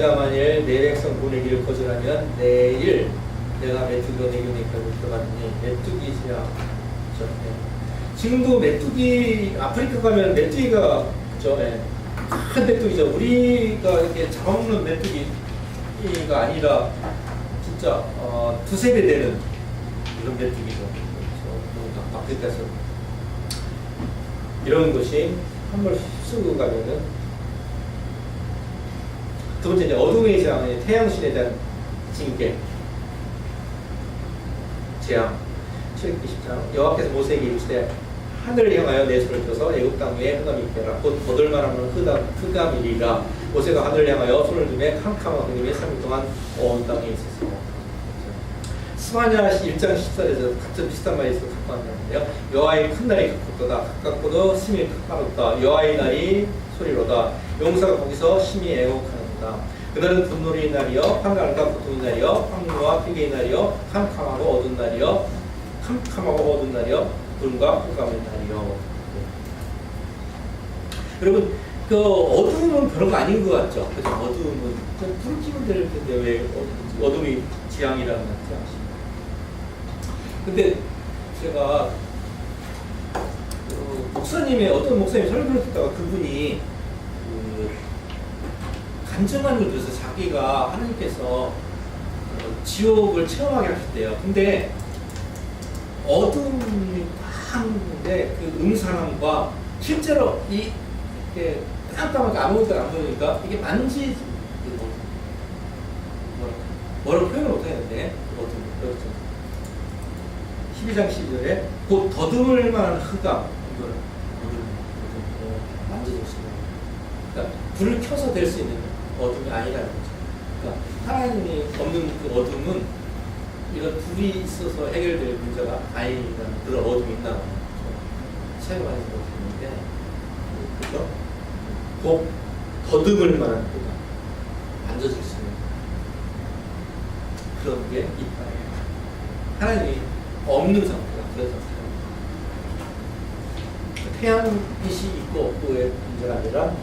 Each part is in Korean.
내가 만일 내 백성 보내기를 거절하면 내일 내가 메뚜기로 내 곁에 들어갔니 메뚜기 지야 그죠? 예. 지금도 메뚜기 아프리카 가면 메뚜기가 그죠? 예. 큰 메뚜기죠. 우리가 이렇게 잡아먹는 메뚜기가 아니라 진짜 어, 두세 배 되는 이런 메뚜기죠. 아프리카에서 이런 것이 한번 휩쓰고 가면은 두 번째 이제 어둠의 재앙, 태양신에 대한 징계, 재앙. 출애굽기 10장 여호와께서 모세에게 이르시되 하늘을 향하여 내 손을 들어서 애굽 땅 위에 흑암이 있게라. 곧 거들만하면 흑암, 흑암이리라. 모세가 하늘을 향하여 손을 들매 캄캄한 그림에 3일 동안 온 땅에 있었어 스마냐 1장 14절에서 같은 비슷한 말이 있어 갖고 왔는데요. 여호와의 큰 날이 가깝도다 가깝고도 심히 가깝다. 여호와의 날이 소리로다. 용사가 거기서 심히 애곡하는 다. 그날은 분노의 날이요 한가을과 고통의 날이요 황무와 피개의 날이요 캄캄하고 어두운 날이요 캄캄하고 어두운 날이요 불과 흑암의 날이요. 여러분 그 어두움은 별거 아닌 것 같죠? 그죠? 어두움은 불을 켜면 될 텐데 왜 어- 어둠이 지향이라는 거지 근데 제가 그 목사님의 어떤 목사님 설교를 듣다가 그분이 그 간증하는 걸 들어서 자기가 하나님께서 어, 지옥을 체험하게 하셨대요. 근데 어둠이 딱그 음산함과 실제로 이 이렇게 깜깜하게 아무것도 안 보이니까 이게 만지 뭐, 뭐라 뭐라고 표현을 못하겠는데 그 어둠 그렇죠. 12장 12절에 곧 더듬을 만한 흑암 이거를 있는 그러니까 불을 켜서 될 수 있는 어둠이 아니라는 거죠. 그러니까 하나님이 없는 그 어둠은 이런 불이 있어서 해결될 문제가 아니라는 그런 어둠이 있다는 거죠. 체험하지 못했는데 그죠? 곧 더듬을 만한 흑암 만져줄 수 있는 그런 게 있다. 하나님이 없는 상태가 그런 상태입니다. 태양빛이 있고 없고의 문제가 아니라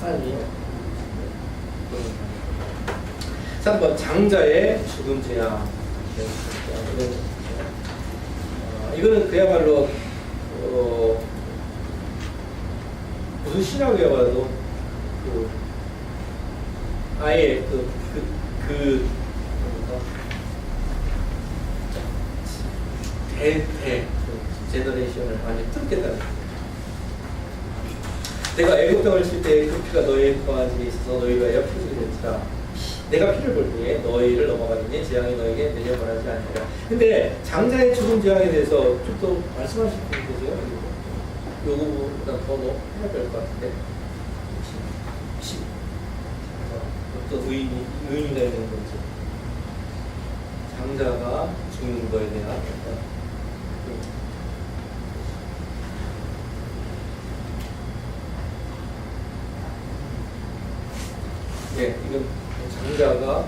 하나님이 3번 장자의 죽음 재앙 어, 이거는 그야말로 어, 무슨 신학이야 봐도 그 아예 그, 그, 그? 대, 대, 그 제너레이션을 완전히 뜯겠다는 거예요. 내가 애국 땅을 칠 때 그 피가 너희의 집에 있어서 너희가 여 표적이 됐다. 내가 피를 볼 때에 너희를 넘어가니 재앙이 너에게 내려 말하지 않으리라. 근데 장자의 죽음 재앙에 대해서 좀 더 말씀하실 분 계세요? 요거보다 더 뭐, 해야 될 것 같은데. 10. 또 의인이, 의인이가 있는 거지. 장자가 죽는 거에 대한 어떤 그 예, 이건 장자가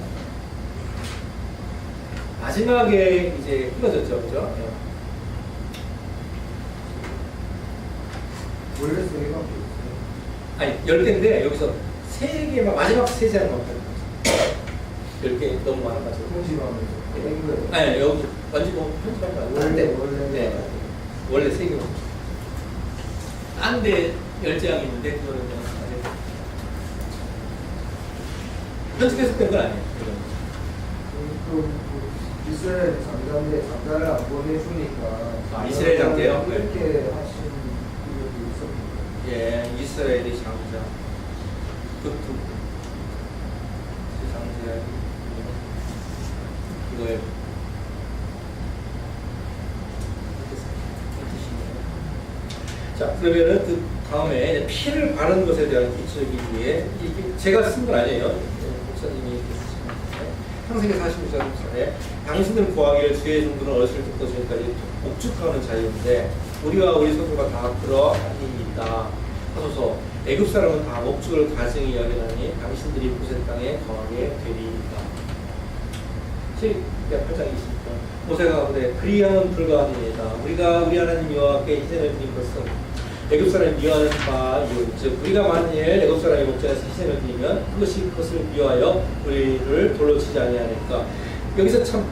마지막에 이제 흩어졌죠, 그죠? 예. 원래 세 없어요. 아니, 열 개인데 여기서 세 개만, 마지막 세 장만 열 개 너무 많아가지고. 뺀 거예요. 아니, 여기 완전 뭐 편집할 거 아닌데. 원래 네. 원래 세 개만. 딴데 열 장이 있는데, 그거는 그냥 아직 편집해서 뺀건 아니에요. 이스라엘 장자인데 장자를 안 보내주니까 아, 이스라엘 장자요? 네. 이렇게 하신 이것도 있었는데 예, 이스라엘의 장자. 그, 그, 그 장자. 이거에. 자, 그러면은 그 다음에 이제 피를 바르는 것에 대한 이게 제가 쓴 건 아니에요. 예, 목사님이 건데, 평생에 46살 목사에 당신을 구하기를 주의 정도는 어렸을 때부터 지금까지 옥죽하는 자유인데, 우리와 우리 성도가 다 그러하니이다. 하소서 애굽 사람은 다 목축을 가증히 여기나니 당신들이 보센 땅에 거하게 되리이다. 8장 20절 모세가 그래 그리하면 불가하니이다. 우리가 우리 하나님 여호와께 이전을 드린 것은 애굽 사람이 미워하는 바 이유. 즉 우리가 만일 애굽 사람의 목전에서 희생을 드리면 그것이 그것을 미워하여 우리를 돌로 치지 아니하니까. 여기서 참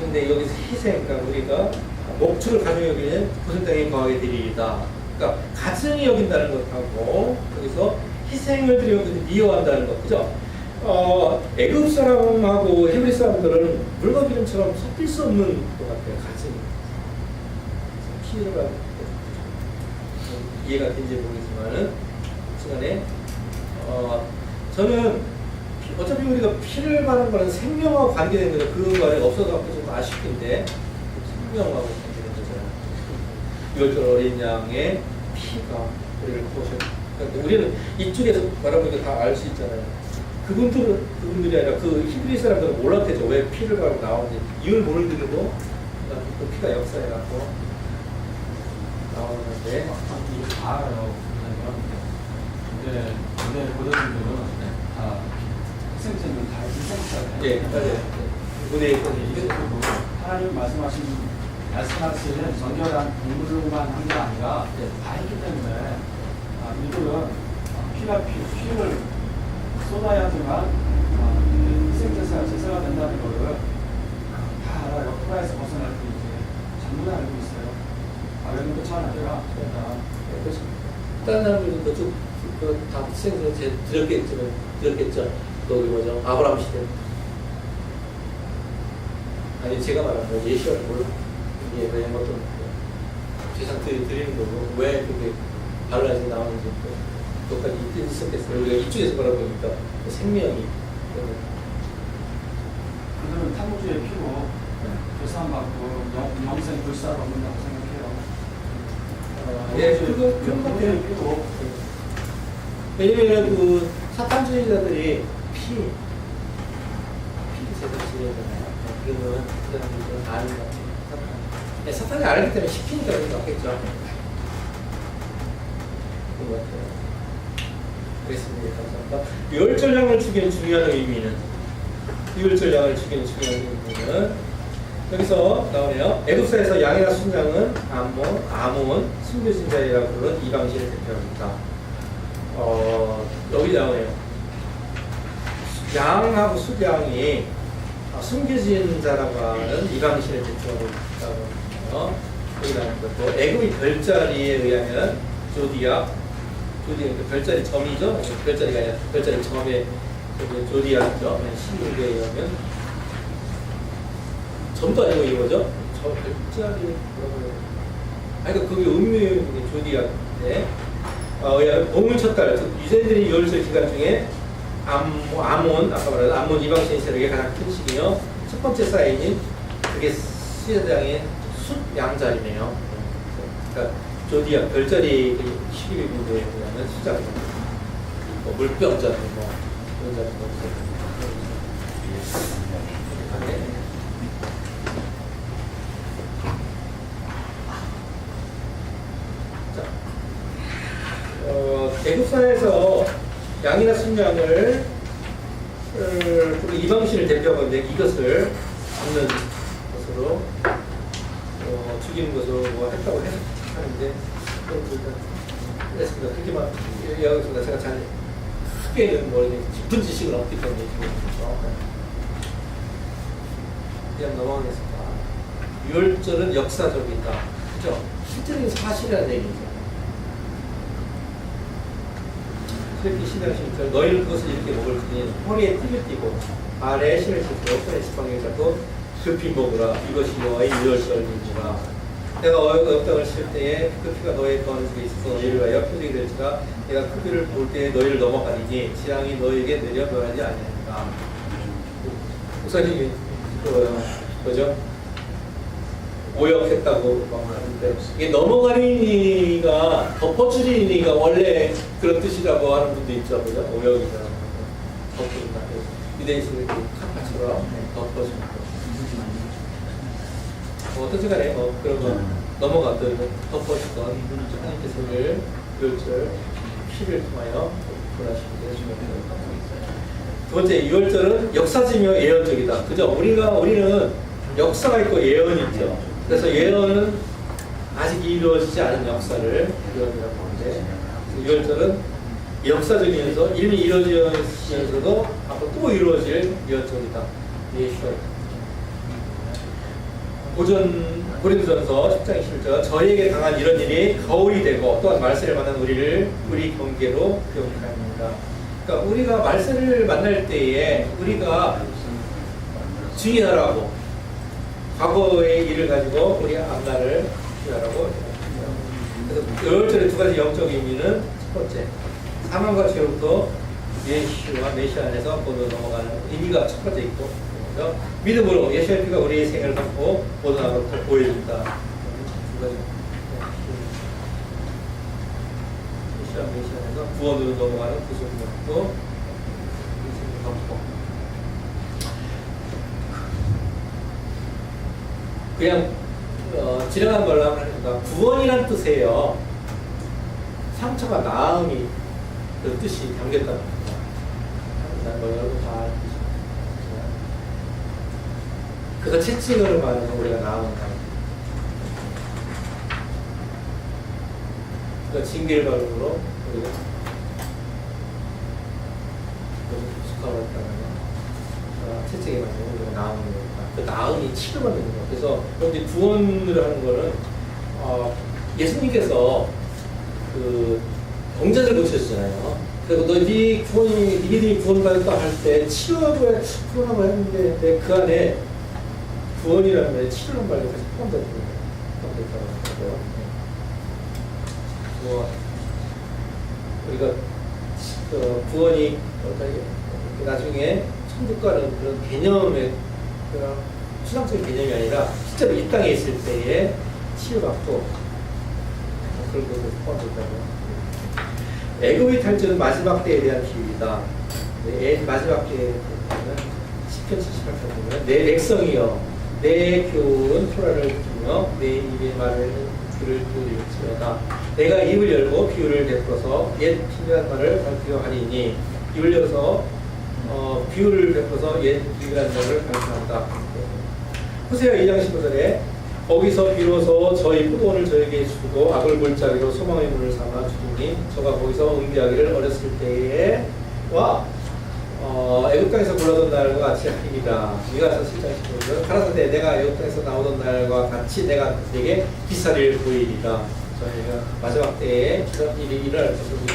근데 여기서 희생 그러니까 우리가 목축을 가지고 여기는 무슨 땅에 거하게 드리리다. 그러니까 가증히 여긴다는 것하고 여기서 희생을 그것을 미워한다는 것. 그죠? 어, 애굽 사람하고 헤브리 사람들은 물과 기름처럼 섞일 수 없는 것 같아요 가증이. 피해가 이해가 된지 모르겠지만은 시간에 어 저는 피- 어차피 우리가 피를 받는 거는 생명하고 관계된 거죠. 그 말이 없어갖고 좀 아쉽긴데 생명하고 관계된 거잖아요. 이월절 어린 양의 피가 우리를 구하셨. 그러니까 우리는 이쪽에서 바라보니까 다 알 수 있잖아요. 그분들은 그분들이 아니라 그 히브리 사람들은 몰랐대죠. 왜 피를 가고 나오는지 이유를 모르는데도 그 피가 역사해갖고 나오는데 다 알아요. 왜냐면 근데 근데 보도분들은 다 학생들은 다 희생자예요. 예, 맞아요. 무대에 있던 이게 이제 뭐 하나님 말씀하신 말씀하시는 정결한 공부로만 한 게 아니라 네. 다 했기 때문에 아, 이들은 아, 피가 피, 피를 쏟아야지만 아, 희생제사가 제사가 된다는 거를 다 알아요. 프라에서 벗어날 때 이제 전부 다 알고 있어요. 아, 그렇지 않아요? 그러니까 다른 사람들도 그쪽 그다 희생을 제 들었겠지만 들었겠죠. 거기 뭐죠? 아브라함 시대. 아니 제가 말한 거 예시를 모르 이게 그냥 어떤 세상 드리, 드리는 거고 왜 그게 발라지 나오는지 또 그것까지 있었겠어요. 우리가 이쪽에서 바라보니까 그 생명이 그들은 탐구주의 피로 영, 영생 불사를 얻는다고. 어, 예, 그런 왜냐면 그 사탄주의자들이 피, 피 제대로 지내잖아요. 그러면 그 사람들은 아는 것 같아요. 사탄. 네, 사탄이 알기 때문에 시키니까 그런 거 같겠죠. 그런 것 같아요. 그랬습니다. 감사합니다. 유월절량을 죽이는 중요한 의미는 유월절량을 죽이는 중요한 의미는 여기서 나오네요. 애국사에서 양이나 순양은 아몬, 아몬, 숨겨진 자이라고 부르는 이방신을 대표합니다. 어, 여기 나오네요. 양하고 수양이 아, 숨겨진 자라고 하는 이방신을 대표하고 있다고. 여기 나오는 것도 애굽의 별자리에 의하면 조디아, 조디아 그 별자리 점이죠. 별자리가 아니라 별자리 점에 조디아죠. 신문에 의하면 점도 아니고 이거죠. 저 별자리 뭐라고 그러니까 그게 음묘의 조디아인데 어, 의하면 봄을 쳤달, 즉 유대인들이 유월절 기간 중에 암, 암몬, 아까 말한 암몬 이방신 세력의 가장 큰 시기며 첫 번째 사인인 그게 시장의 숫 양자리네요. 그러니까 조디아 별자리 12의 문제에 의하면 숫자가 뭐 물병자리 뭐 그런 자리 뭐 14에서 양이나 순양을 그 이방신을 대표하고 있는데 이것을 잡는 것으로 어, 죽이는 것으로 뭐 했다고 하는데 그렇습니다. 그렇게만 이야기했습니다. 제가 잘 크게는 뭐 모르겠 깊은 지식은 없기 때문에 그렇죠. 네. 그냥 넘어가겠습니다. 유월절은 역사적이다. 그죠? 실제적인 사실이라는 얘기죠. 그렇게 신앙심처럼 너희는 그것을 이렇게 먹을 테니 허리에 띠를 띠고 발에 신을 신고 손에 지팡이를 잡고 급히 먹으라. 이것이 너의 유월절이니라. 내가 어여가 땅을 칠 때에 그 피가 너의 거하는 속에 있어서 너희를 위하여 될지라. 내가 그 피를 볼 때에 너희를 넘어가리니 지랑이 너희에게 내려 멸하지 아니하니까 목사님이 그 뭐죠? 오역했다고 막 하는데 이게 넘어가리니가 덮어주리니가 원래 그런 뜻이라고 하는 분도 있죠, 그죠? 오역이잖아. 덮어준다. 유대인식으로 이렇게 카파처럼 거. 뭐 어떤 시간에 뭐 그런 거 넘어갔던 덮어주던 하나님께서 늘 유월절 피를 통하여 구원하시게 해주면 두 번째 유월절은 역사지며 예언적이다. 그죠? 우리가 우리는 역사가 있고 예언이 있죠. 그래서 예언은 아직 이루어지지 않은 역사를 예언이라고. 네. 유월절은 역사적이면서 이미 이루어지면서도 앞으로 또 이루어질 유월절이다. 예수가 고전 고린도전서 10장 21절 저희에게 당한 이런 일이 거울이 되고 또한 말세를 만난 우리를 우리 경계로 기억합니다. 그러니까 우리가 말세를 만날 때에 우리가 주의하라고 과거의 일을 가지고 우리 앞날을 주의하라고 그래서 열절의 두 가지 영적 의미는 첫 번째 사망과 죄로부터 예수와 메시 안에서 모두 넘어가는 의미가 첫 번째 있고 그래서 믿음으로 예수의 피가 우리의 생을 갖고 모든 나로부터 보여준다. 두 가지. 예수와 메시 안에서 구원으로 넘어가는 구속을 갖고 인생을 갖고 그냥 어, 지나간 말로 하니까 구원이란 뜻이에요. 상처가 나음이 그 뜻이 담겼다는 겁니다. 난뭐 여러분 다? 그거 채찍으로 말해서 우리가 나음다. 그 징계를 발음으로 우리가 숙하고 있다면 채찍에 맞으면 우리가 나음을 거니까 그 나음이 치료가 되는 거예요. 그래서 여러분들이 구원을 하는 거는 어, 예수님께서 그 병자들 고쳐주잖아요. 그리고 너네 구원이 니들이 구원받았다 할 때 치료하고 구원하고 했는데 그 안에 구원이라는 말에 치료라는 말이 같이 포함되어 있는 거예요. 하고요. 구원. 우리가 그 구원이 나중에 천국 가는 그런 개념의 그런 수상적인 개념이 아니라 실제로 이 땅에 있을 때에 치유받고 그런 것을 포함된다고. 애굽의 탈출은 마지막 때에 대한 비유이다. 네, 애- 마지막 때에 보면 10편 78편 보면 내 백성이여 내 교훈 토라를 듣며 내 입의 말을 귀를 기울일지어다. 내가 입을 열고 비유를 베풀어서 옛 비밀한 말을 발표하리니 입을 열어서 어, 비유를 베풀어서 옛 비밀한 말을 발표한다. 호세아 2장 15절에 거기서 비로소 저희 포도원을 저에게 주고 악을 골짜기로 소망의 문을 삼아 주니 저가 거기서 응비하기를 어렸을 때에 와 어, 애국 땅에서 굴러던 날과 같이 하리이다. 미가서 7장 15절 가라사대 내가 애국 땅에서 나오던 날과 같이 내가 내게 기사를 보이리다. 저희가 마지막 때에 그런 일이 일어날 것입니다.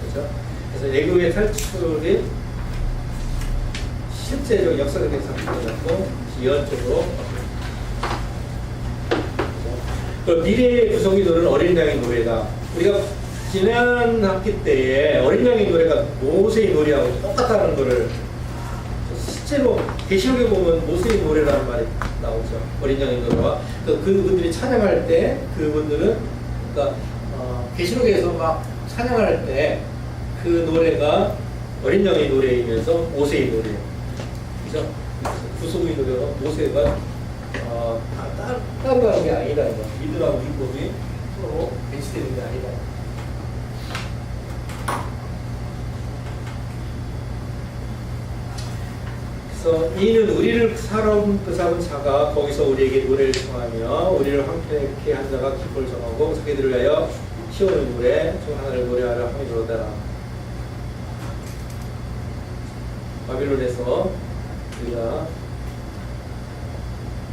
그렇죠? 그래서 애국의 탈출이 실제적 역사적인 사건이었고 예언적으로 그 미래의 구성이 노래는 어린 양의 노래다. 우리가 지난 학기 때에 어린 양의 노래가 모세의 노래하고 똑같다는 거를 실제로 계시록에 보면 모세의 노래라는 말이 나오죠. 어린 양의 노래와 그 그분들이 찬양할 때 그분들은 그러니까 어, 계시록에서 막 찬양할 때 그 노래가 어린 양의 노래이면서 모세의 노래. 그죠? 구속의 노래가 모세가 어, 다 가는 게 아니다. 미드라고 율법이 서로 배치되는 게 아니다. 그래서 이는 우리를 사람 그 잡은 자가 거기서 우리에게 노래를 청하며 우리를 황폐케 한 자가 기쁨을 정하고 자기들을 위하여 시오는 노래 중 하나를 노래하라 함이 그러더라. 바빌론에서 우리가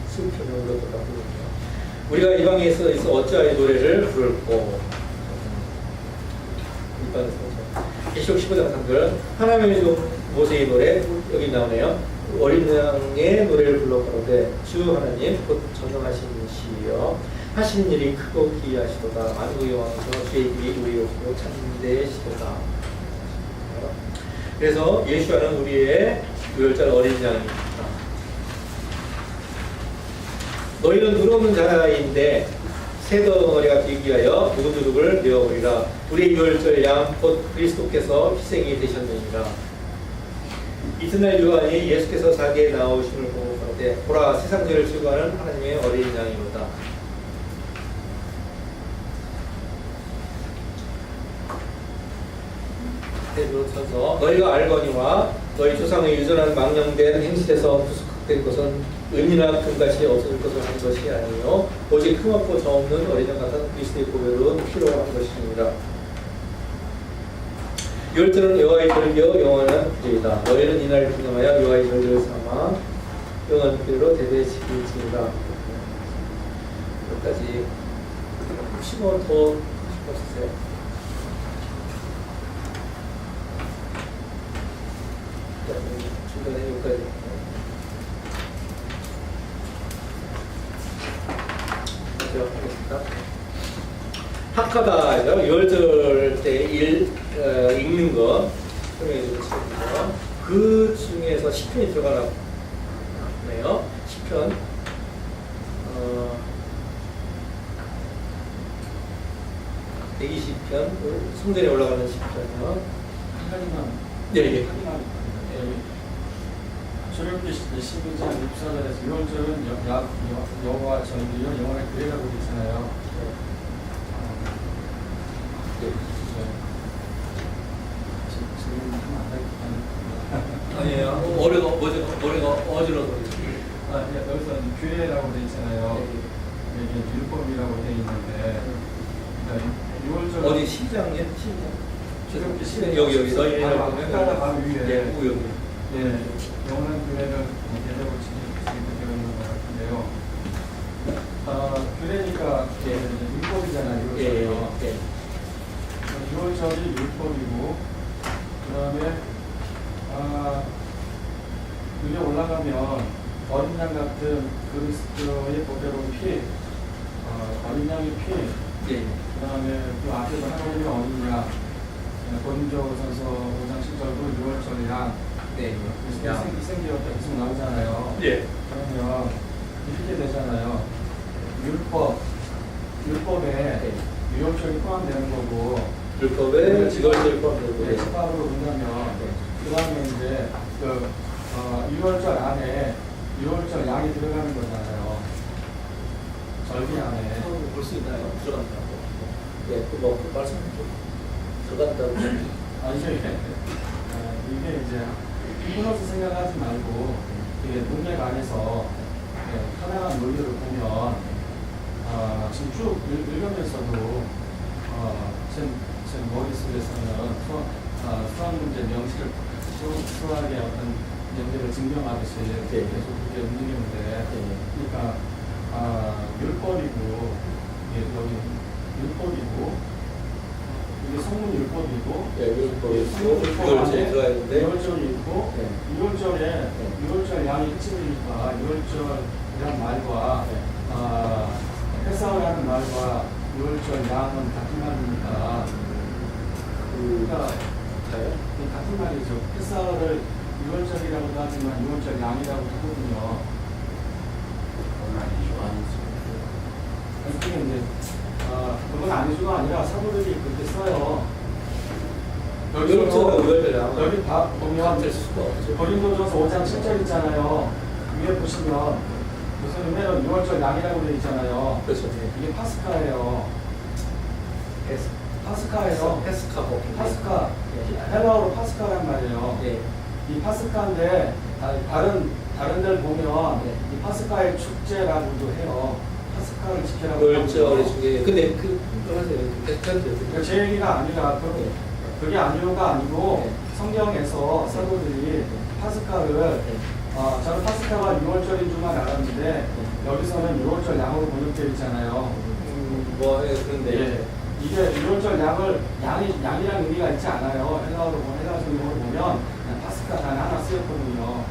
슬픔을 울었다 부르죠. 우리가 이방에서 있어 어찌하여 노래를 부를꼬. 이방에서 계시록 15장 3절 하나님의 모세의 노래 여기 나오네요. 어린 양의 노래를 불러 가로되 주 하나님 곧 전능하신 시여 하시는 일이 크고 기이하시도다 만국의 왕이서 주의 길이 우리롭고 참되시도다. 그래서 예수와는 우리의 유월절 어린 양입니다. 너희는 누르는 자라인데 새 덩어리가 되기 위하여 누구누구를 내어버리라. 우리 유월절 양 곧 그리스도께서 희생이 되셨느니라. 이튿날 요한이 예수께서 자기의 나오심을 보고 가로되 보라 세상 죄를 지고하는 하나님의 어린 양이로다. 베드로 쳐서 너희가 알거니와 너희 조상의 유전한 망령된 행실에서 부숙 될 것은 은이나 금같이 없어질 것을 한 것이 아니요 오직 흠없고 저없는 어린양 같은 그리스도의 보혈은 필요한 것입니다. 열ter은 여호와의 절기요 영원한 길이다. 너희는 이날을 기념하여 여호와의 절기를 삼아 영원한 길로 대대시킬지니라. 여기까지 혹시 뭐더 없으세요? 중간에 여기까지. 학하다 열절 때 일 어, 읽는 거 설명해 주시고요. 그 중에서 10편이 들어가네요. 10편. 어, 120편, 성전에 올라가는 10편이요. 한 가지만 네, 예. 확인 하고 출애굽기 12장 64절에서 6월절은 여호와 전기요 영원의 교회라고 있잖아요. 네. 지금 하면. 아니에요. 머리가 머리가 머리가 어지러워. 아, 예, 여기서 교회라고 되어 있잖아요. 네. 여기 율법이라고 되어 있는데 그러니까 6월절 어디 시장이요? 시장. 여기 여기 너희 위에 예, 우 여기. 예, 영원한 교회를 되어 있는 것 같은데요. 아, 교회니까 예. 율법이잖아요. 예, 예, 율법이요. 예. 6월절이 율법이고 그 다음에 아, 위에 올라가면 어린 양 같은 그리스도의 보배로운 피 어, 어린 양의 피 예. 그 다음에 그 앞에서 하나님의 어린 양 고린도전서 5장 10절도 6월절이랑 네. 생- 생기었다 계속 나오잖아요. 예. 그러면 이렇게 되잖아요. 율법, 율법에 네. 유월절이 포함되는 거고 율법에 이것을 포함되고 네, 십밥으로 본다면 그 다음에 이제 그 어, 6월절 안에 6월절 양이 들어가는 거잖아요. 절기 안에. 볼수 있나요? 들어간다고. 예, 그뭐 그 말씀 좀 들어간다고. 아, 이게, 어, 이게 이제 이분로서 생각하지 말고 이게 문맥 안에서 예, 하나한 논리를 보면 아, 지금 쭉 읽- 읽으면서도 어, 제, 제 머릿속에서는 수학, 아, 수학 문제 수, 수학의 어떤 연결을 증명하듯이 네. 계속 그렇게 움직이는데 그러니까 아, 율법이고 이게 여기 율법이고 이게 성문 율법이고 예, 율법이 있고, 이월절에 들어가 있는데. 6월절이 있고 네. 6월절에 네. 6월절 양이 핵심이니까 6월절이란 말과 네. 아, 회사라는 말과 6월절 양은 같은 말이니까 그러니까 자요? 이 같은 말이죠. 회사를 6월절이라고도 하지만 6월절 양이라고 하거든요. 이게 이제 아, 그건 아니죠가 아니라 사부들이 그렇게 써요. 이월절 여기 다 보면. 고린도전서 5장 7절 있잖아요. 위에 보시면 무슨 은혜는 6월절 양이라고 되어 있잖아요. 그렇죠. 이게 파스카예요. 에스 파스카예요. 에스카보. 파스카. 헬라어로 파스카란 말이에요. 예. 이 파스카인데 다- 다른 다른 데를 보면 네. 이 파스카의 축제라고도 해요. 이월절에 하고요. 중에 근데 그 그러세요. 그러니까 그제 얘기가 아니라 그, 네. 그게 아니오가 아니고 네. 성경에서 사도들이 파스카를 어, 저는 파스카가 6월절인 줄만 알았는데 여기서는 6월절 양으로 번역되어 있잖아요. 음, 뭐 예, 그런데 예. 이게 6월절 양을 양이 양이란 의미가 있지 않아요. 헬라어로 헬라 성경으로 보면 파스카 단 하나 쓰였거든요.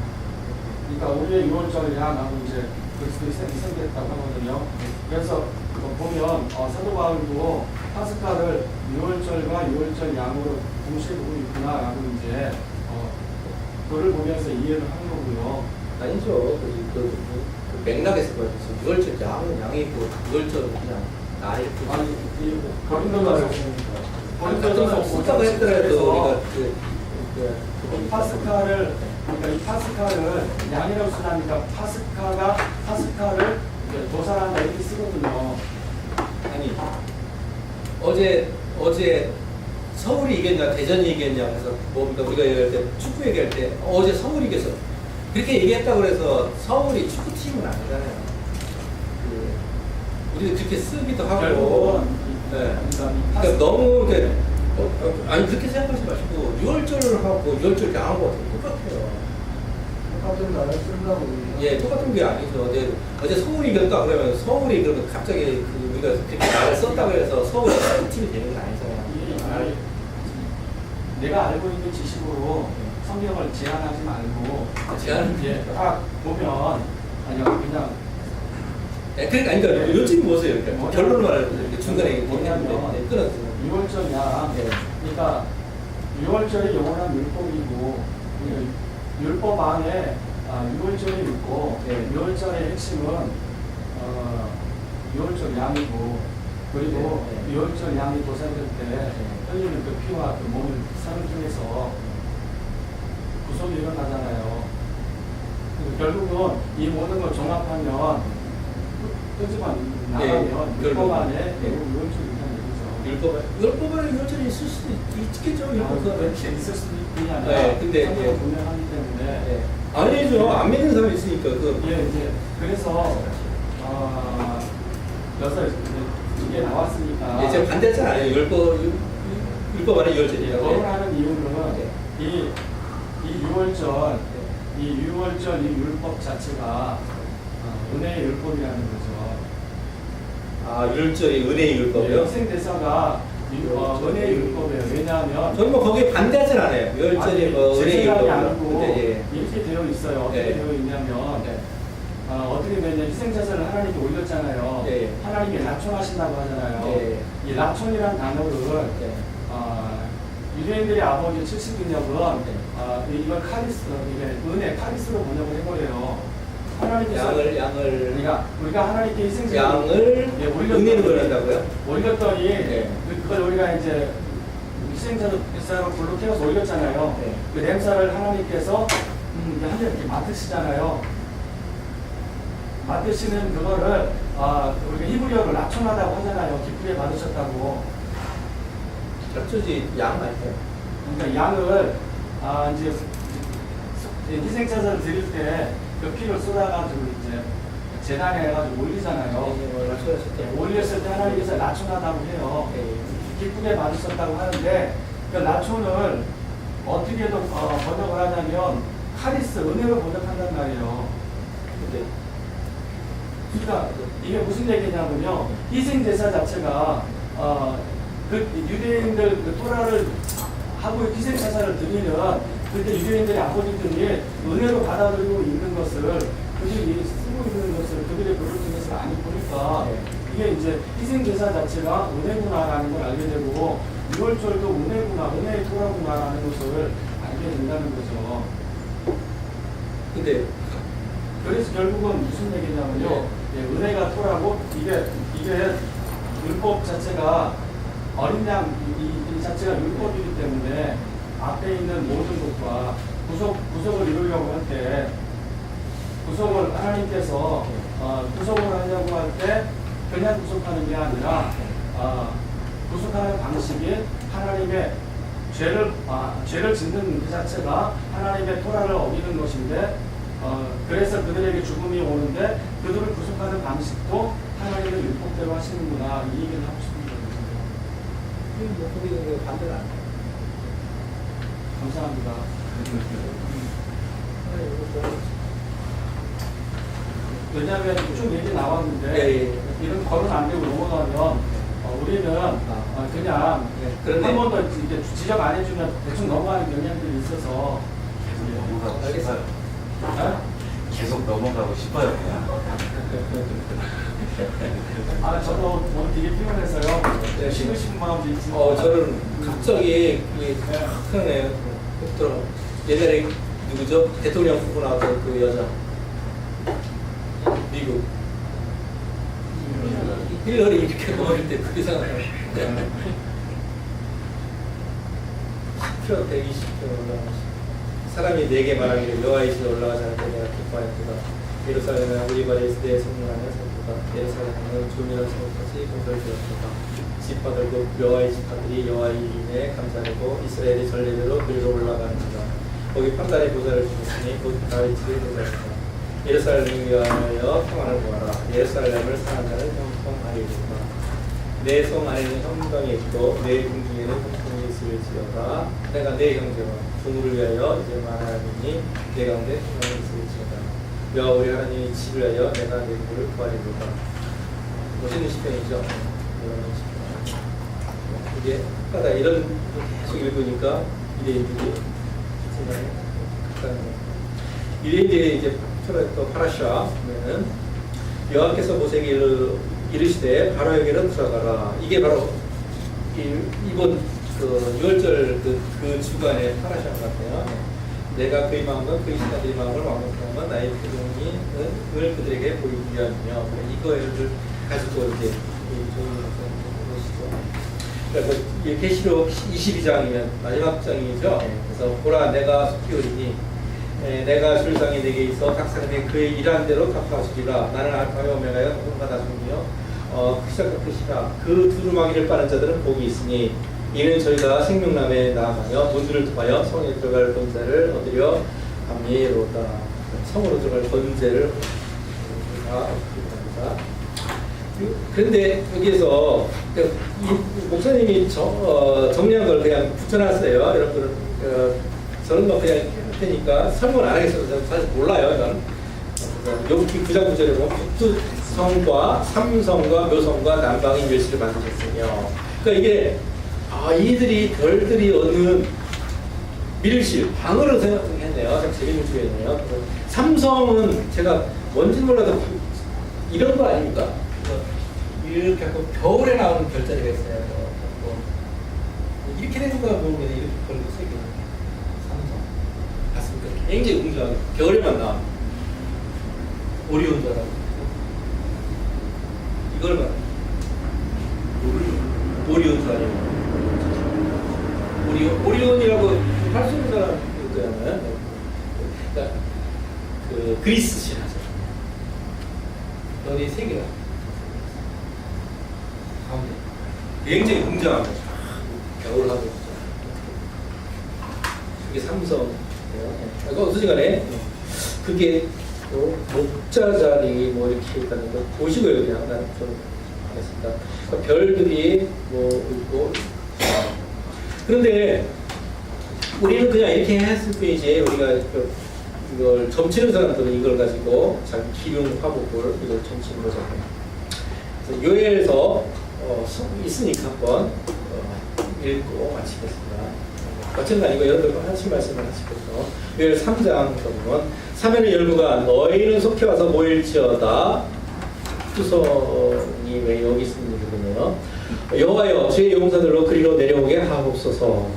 그러니까 우리의 6월절 양하고 이제 그리스도의 생이 생겼다고 하거든요. 그래서 뭐 보면 어, 사도 바울도 파스카를 6월절과 6월절 양으로 동시에 보고 있구나라고 이제 어, 그를 보면서 이해를 한 거고요. 아니죠. 그, 그, 그, 그 맥락에서 봐야죠. 이월절 양은 양이고 이월절은 그냥 나이. 아니 이 거린도전서 거린도전서 숫자가 했더라도 우리가 그, 그, 이 파스카를 그러니까 이 파스카를 양이라고 쓰다니까 파스카가 파스카를 이제 도살한다 이렇게 쓰거든요. 아니 어제 어제 서울이 이겼냐 대전이 이겼냐 그래서 뭡니까 우리가 얘기할 때 축구 얘기할 때 어제 서울이 이겼어 그렇게 얘기했다고 그래서 서울이 축구팀은 아니잖아요. 그, 우리도 그렇게 쓰기도 하고. 네. 그러니까 이 그러니까 너무 이렇게 어, 어, 아니 그렇게 생각하지 마시고 6월절을 하고 6월절 양한 거 같아요. 똑같은 나라 쓴다고 예, 똑같은 게 아니죠. 어제, 어제 서울이 이겼다 그러면 서울이 그러면 갑자기 그 우리가 그렇게 말을 썼다고 해서 서울이 팀이 되는 건 아니잖아요. 이- 아, 이- 내가 알고 있는 지식으로 성경을 제한하지 말고 제한? 예, 딱 보면 아니 그냥 예, 그러니까 아니, 그러니까 요즘 보세요. 그러니까 뭐냐- 결론을 말하면 중간에 뭐냐면 끊었어요. 6월절이야. 예. 그러니까 6월절이 영원한 율법이고 그 율법 안에 아, 6월절이 있고 네. 6월절의 핵심은 어, 6월절 양이고 그리고 네, 네. 6월절 양이 도살될 때 흘리는 그 피와 그 몸을 통해서 구속이 일어나잖아요. 결국은 이 모든 걸 종합하면 끄집어 나가면 네, 율법. 안에 네. 결국 6월절이라는 얘기죠. 율법에 율법에 율절이 있을 수도 있- 있겠죠. 아, 율법 그건 있을 수도 있긴 하나 네, 근데, 예. 때 문에 예. 아니죠. 안 믿는 사람이 있으니까 그 예, 이제 그래서 어, 여섯 이게 나왔으니까 예, 제가 반대했잖아요. 율- 율법 안에 예, 율절이라고. 거론하는 이유는 네. 이, 이 6월절 이 6월절 이 율법 자체가 어, 은혜의 율법이라는 거죠. 아 율절이 은혜의 율법이요. 희생 대사가 유- 어, 은혜의 율법이에요. 왜냐하면 저는 뭐 거기에 반대하진 않아요. 율절이 뭐제 은혜의 생각이 율법. 아니고 근데 예. 이렇게 되어 있어요. 어떻게 네. 되어 있냐면 네. 어, 어떻게 되냐 희생자살을 하나님께 올렸잖아요. 예, 예. 하나님이 라촌하신다고 하잖아요. 예, 이 라촌이라는 단어를 네. 어, 유대인들의 아버지 70인역은 네. 어, 이걸 카리스, 이게 은혜, 카리스로 번역을 해버려요. 하나님께서 양을 양을 우리가 우리가 하나님께 희생자 양을 예, 올렸더니-? 올렸더니 네. 그- 그걸 우리가 이제 희생자로 불로 태워서 올렸잖아요. 네. 그 냄새를 하나님께서 음, 한대 이렇게 맡으시잖아요. 맡으시는 그거를 아, 우리가 히브리어로 라촌하다고 하잖아요. 기쁘게 받으셨다고. 어쩌지 양 아닐까요? 그러니까 양을 아, 이제 희생자를 드릴 때 그 피를 쏟아가지고 이제 재단에 해가지고 올리잖아요. 뭐 라초했을 때 네, 올렸을 때 하나님께서 라촌하다고 해요. 예. 기쁘게 받으셨다고 하는데 그 라촌을 어떻게 도 어, 번역을 하자면 카리스 은혜로 번역한단 말이에요. 근데 그러니까 이게 무슨 얘기냐면요. 희생 제사 자체가 어, 그 유대인들 그 토라를 하고 희생 제사를 드리면 그때 유대인들의 아버지들이 은혜로 받아들이고 있는 것을 그들이 쓰고 있는 것을 그들의 글을 통해서 많이 보니까 이게 이제 희생 제사 자체가 은혜구나라는 걸 알게 되고 6월절도 은혜구나, 은혜의 토라구나라는 것을 알게 된다는 거죠. 근데 그래서 결국은 무슨 얘기냐면요. 예, 은혜가 토라고 이게 이게 율법 자체가 어린 양 이, 이 자체가 율법이기 때문에 앞에 있는 모든 것과 구속 구속을 이루려고 할 때 구속을 하나님께서 어, 구속을 하려고 할때 그냥 구속하는 게 아니라 어, 구속하는 방식이 하나님의 죄를 아, 죄를 짓는 그 자체가 하나님의 토라를 어기는 것인데 어, 그래서 그들에게 죽음이 오는데 그들을 구속하는 방식도 하나님의 율법대로 하시는구나 이 얘기를 하고 싶은 거거든요. 뭐 거기 반대가 안 돼요. 감사합니다. 왜냐하면 쭉 얘기 나왔는데 예, 예. 이런 거론 안 되고 넘어가면 어, 우리는 어, 그냥 네, 그런데- 한 번 더 이제 지적 안 해주면 대충 넘어가는 경향들이 있어서 계속 넘어가고 알겠어요. 싶어요. 어? 계속 넘어가고 싶어요, 그냥. 아 저도 오늘 되게 피곤해서요. 네. 쉬고 싶은 마음도 있지만 어, 저는 갑자기 그게 탁 크네요. 들어. 옛날에 누구죠? 대통령 후보 나왔던 그 여자. 미국. 힐러리 이렇게 먹을 때 그게 생각나요. 10kg, 120kg 올라가시. 사람이 내게 말하기를 여호와의 집에 올라가지 때 내가 기뻐하였도다. 예루살렘은 우리 있을 때 성문하며 살도다. 예루살렘은 주민을 세우까지 공설을 되었도다. 집파들도 여호와의 집파들이 여호와의 이름에 감사하고 이스라엘의 전례대로 그리로 올라가는구나. 거기 판단의 보좌를 주셨으니 곧 다윗의 보좌이다. 예루살렘을 위하여 평안을 구하라. 예루살렘을 사는 자는 형통하리로다. 내성 안에는 형통이 있고 내 궁중에는 형통이 있을지어다. 내가 내 형제와 부모를 위하여 이제 말하니 내 가운데 평안이 있을지어다. 여호와 하나님의 집을 위하여 내가 내 부를 구하리로다. 멋있는 시편이죠. 이런 시편. 이게 하다 이런 계속 읽으니까 유대인들이 생각이 가까운 유대인들이 이제 또 파라샤 보면은 여호와께서 모세에게 이르, 이르시되 바로에게로 들어가라. 이게 바로 이, 이번 그 6월절 그, 그 주간의 파라샤 같아요. 내가 그의 마음과 그의 신하들의 마음을 완벽하면 나의 표정이 을 그들에게 보이기 위함이며 이거를 가지고 이제 계시록 22장이면 마지막 장이죠. 그래서 보라 내가 속히 오리니 에, 내가 줄상이 내게 있어 각 사람이 그의 일한 대로 갚아주리라. 나는 알파와 오메가여 누군가 나중이요 어, 시작과 끝이라. 그 두루마기를 빠는 자들은 복이 있으니 이는 저희가 생명남에 나아가며 문들을 통하여 성에 들어갈 번제를 얻으려 합니로다. 성으로 들어갈 번제를 다 얻으리라. 그런데 여기에서 이 목사님이 저, 어, 정리한 걸 그냥 붙여놨어요. 여러분들 어, 저는 뭐 그냥 할 테니까 설명을 안 하겠어요. 사실 몰라요. 저는 여기 구장 구절에 보면 북두성과 삼성과 묘성과 남방의 멸시를 만드셨으며 그러니까 이게 아 이들이 별들이 얻는 밀실 방으로 생각했네요. 참 재밌는. 그래서 삼성은 제가 뭔지 몰라도 이런 거 아닙니까? 이렇게 겨울에 나오는 별자리가 있어요. 뭐, 이렇게 되는 거야 이렇게 걸고 세 개. 삼성. 봤습니까? 굉장히 웅장하게 겨울에만 나와. 오리온 줄 알아. 이걸 봐. 오리온 줄 알아요. 오리온, 오리온이라고 할 수 있는 사람 있잖아요. 그러니까 그 그리스 신화죠. 별이 세 개가 가운데 굉장히 거죠. 겨울하고. 그게 삼성 이에요. 네. 그 어쨌든 간에 그게 또 목자 자리 뭐 이렇게 있다는 거 보시고요 그냥 난좀 하겠습니다. 그러니까 별들이 뭐 있고 그런데 우리는 그냥 이렇게 했을 뿐이지 우리가 그 이걸 점치는 사람들은 이걸 가지고 자기 기름 화복을 이걸 점치는 거잖아요. 요엘에서 어, 서- 있으니까 한번 어, 읽고 마치겠습니다. 마찬가지고 여러분 하신 말씀을 하시겠죠. 요엘 3장 보면 사면의 열부가 너희는 속해 와서 모일지어다. 후손이 왜 여기 부분이에요. 여호와여 주의 용사들로 그리로 내려오게 하옵소서.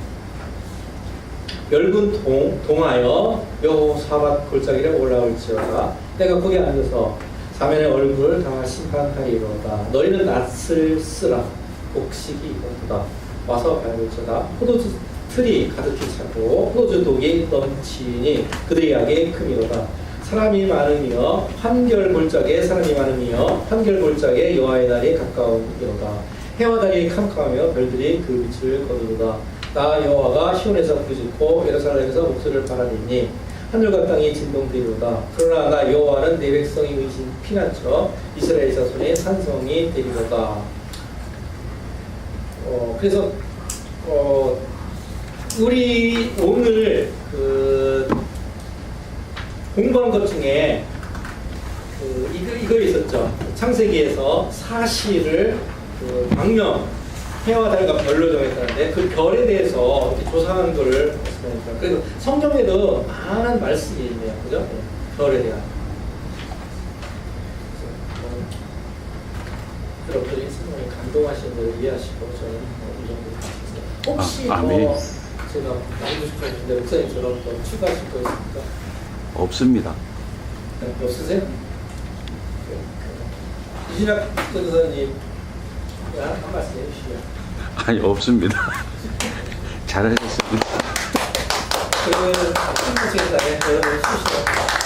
열군 동, 동하여 여호사밧 골짜기를 올라올지어다. 내가 거기 앉아서 사면의 얼굴을 다 심판하리로다. 너희는 낯을 쓰라. 곡식이 이것보다 와서 밟을지어다. 포도주 틀이 가득히 차고 포도주 독이 넘치니 그들의 약이 크미로다. 사람이 많으며 한결 골짜기에 사람이 많으며 한결 골짜기에 여호와의 날이 가까운이로다. 해와 달이 캄캄하며 별들이 그 빛을 거두리다. 나 여호와가 시온에서 부르짖고 예루살렘에서 목소리를 바라리니 하늘과 땅이 진동되리로다. 그러나 나 여호와는 내 백성이 의신 피난처 이스라엘 자손의 산성이 되리로다. 어, 그래서 어, 우리 오늘 그 공부한 것 중에 그 이거 이거 있었죠. 창세기에서 사실을 그 방명 해와 달과 별로 정했다는데 그 별에 대해서 조사하는 거를 말씀하니까 그래서 성경에도 많은 말씀이 있네요, 그죠? 네, 별에 대한. 여러분들이 성경에 감동하시는 걸 이해하시고 저는 뭐이 정도 하겠습니다. 혹시 아. 뭐 제가 싶으신데 목사님처럼 더 추가하실 거 있습니까? 없습니다. 네, 없으세요? 이진학 전도사님 한 말씀 해주시죠. 아니 없습니다. 잘하셨습니다. 그러면 신부생사에 여러분 쉬시죠.